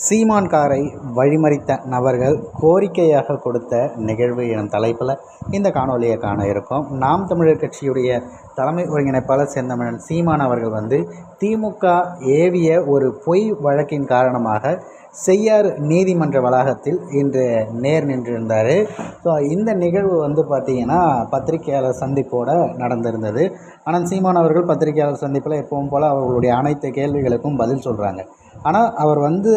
சீமான் காரை வழிமறித்த நபர்கள் கோரிக்கையாக கொடுத்த நிகழ்வு எனும் தலைப்பில் இந்த காணொலியை காண இருக்கோம். நாம் தமிழர் கட்சியுடைய தலைமை ஒருங்கிணைப்பாளர் செந்தமிழன் சீமான் அவர்கள் வந்து திமுக ஏவிய ஒரு பொய் வழக்கின் காரணமாக செய்யார் நீதிமன்ற வளாகத்தில் இன்று நேர் நின்றிருந்தார். ஸோ இந்த நிகழ்வு வந்து பார்த்திங்கன்னா பத்திரிகையாளர் சந்திப்போடு நடந்திருந்தது. ஆனால் சீமான் அவர்கள் பத்திரிகையாளர் சந்திப்பில் எப்பவும் போல் அவர்களுடைய அனைத்து கேள்விகளுக்கும் பதில் சொல்கிறாங்க ஆனால் அவர் வந்து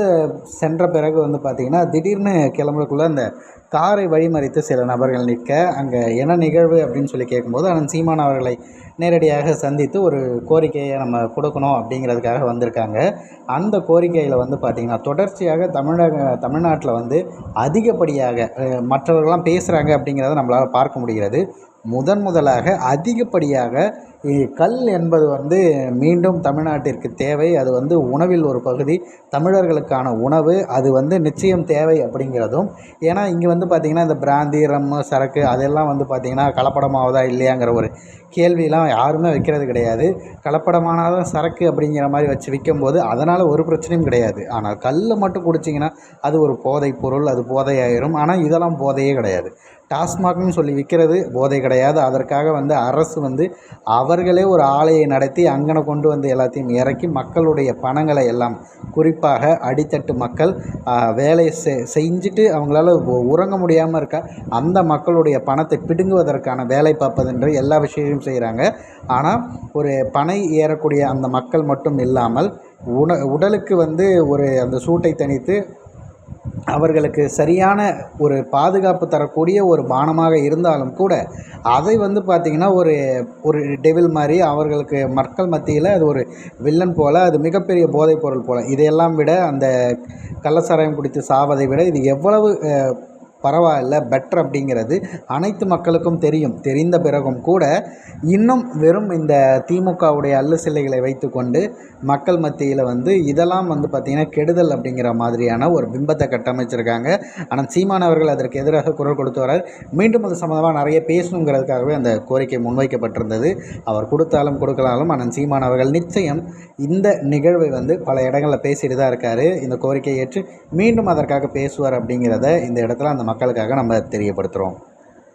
சென்ற பிறகு வந்து பார்த்திங்கன்னா திடீர்னு கிளம்புறக்குள்ளே அந்த காரை வழிமறித்து சில நபர்கள் நிற்க அங்கே என்ன நிகழ்வு அப்படின்னு சொல்லி கேட்கும்போது அண்ணன் சீமான் அவர்களை நேரடியாக சந்தித்து ஒரு கோரிக்கையை நம்ம கொடுக்கணும் அப்படிங்கிறதுக்காக வந்திருக்காங்க. அந்த கோரிக்கையில் வந்து பார்த்திங்கன்னா தொடர்ச்சியாக தமிழக தமிழ்நாட்டில் வந்து அதிகப்படியாக மற்றவர்கள்லாம் பேசுகிறாங்க அப்படிங்கிறத நம்மளால் பார்க்க முடிகிறது. முதன் முதலாக அதிகப்படியாக கல் என்பது வந்து மீண்டும் தமிழ்நாட்டிற்கு தேவை. அது வந்து உணவில் ஒரு பகுதி தமிழர்களுக்கான உணவு அது வந்து நிச்சயம் தேவை அப்படிங்கிறதும். ஏன்னா இங்கே வந்து பார்த்திங்கன்னா இந்த பிராந்தி ரம்மு சரக்கு அதெல்லாம் வந்து பார்த்திங்கன்னா கலப்படமாவதா இல்லையாங்கிற ஒரு கேள்வியெலாம் யாருமே வைக்கிறது கிடையாது. கலப்படமானதான் சரக்கு அப்படிங்கிற மாதிரி வச்சு விற்கும்போது அதனால் ஒரு பிரச்சனையும் கிடையாது. ஆனால் கல் மட்டும் குடிச்சிங்கன்னா அது ஒரு போதை பொருள் அது போதையாயிரும். ஆனால் இதெல்லாம் போதையே கிடையாது. டாஸ்மாக்னு சொல்லி விற்கிறது போதை கிடையாது. அதற்காக வந்து அரசு வந்து அவர்களே ஒரு ஆலையை நடத்தி அங்கனை கொண்டு வந்து எல்லாத்தையும் இறக்கி மக்களுடைய பணங்களை எல்லாம் குறிப்பாக அடித்தட்டு மக்கள் வேலையை செ செஞ்சுட்டு அவங்களால உறங்க முடியாமல் இருக்க அந்த மக்களுடைய பணத்தை பிடுங்குவதற்கான வேலை பார்ப்பதென்று எல்லா விஷயத்தையும் செய்கிறாங்க ஆனால் ஒரு பனை ஏறக்கூடிய அந்த மக்கள் மட்டும் இல்லாமல் உண உடலுக்கு வந்து ஒரு அந்த சூட்டை தணித்து அவர்களுக்கு சரியான ஒரு பாதுகாப்பு தரக்கூடிய ஒரு பானமாக இருந்தாலும் கூட அதை வந்து பார்த்திங்கன்னா ஒரு ஒரு டெவில் மாதிரி அவர்களுக்கு மக்கள் மத்தியில் அது ஒரு வில்லன் போல் அது மிகப்பெரிய போதைப் பொருள் போல். இதையெல்லாம் விட அந்த கள்ளசாராயம் குடித்து சாவதை விட இது எவ்வளவு பரவாயில்ல பெட்டர் அப்படிங்கிறது அனைத்து மக்களுக்கும் தெரியும். தெரிந்த பிறகும் கூட இன்னும் வெறும் இந்த திமுகவுடைய அல்லு சிலைகளை வைத்துக்கொண்டு மக்கள் மத்தியில் வந்து இதெல்லாம் வந்து பார்த்திங்கன்னா கெடுதல் அப்படிங்கிற மாதிரியான ஒரு பிம்பத்தை கட்டமைச்சிருக்காங்க. ஆனால் சீமானவர்கள் அதற்கு எதிராக குரல் கொடுத்து வரார். மீண்டும் அது சம்மந்தமாக நிறைய பேசணுங்கிறதுக்காகவே அந்த கோரிக்கை முன்வைக்கப்பட்டிருந்தது. அவர் கொடுத்தாலும் கொடுக்கலாலும் ஆனால் சீமான் அவர்கள் நிச்சயம் இந்த நிகழ்வை வந்து பல இடங்களில் பேசிட்டு தான் இருக்கார். இந்த கோரிக்கையை ஏற்று மீண்டும் அதற்காக பேசுவார் அப்படிங்கிறத இந்த இடத்துல அந்த மக்களுக்காக நம்ம தெரியப்படுத்துகிறோம்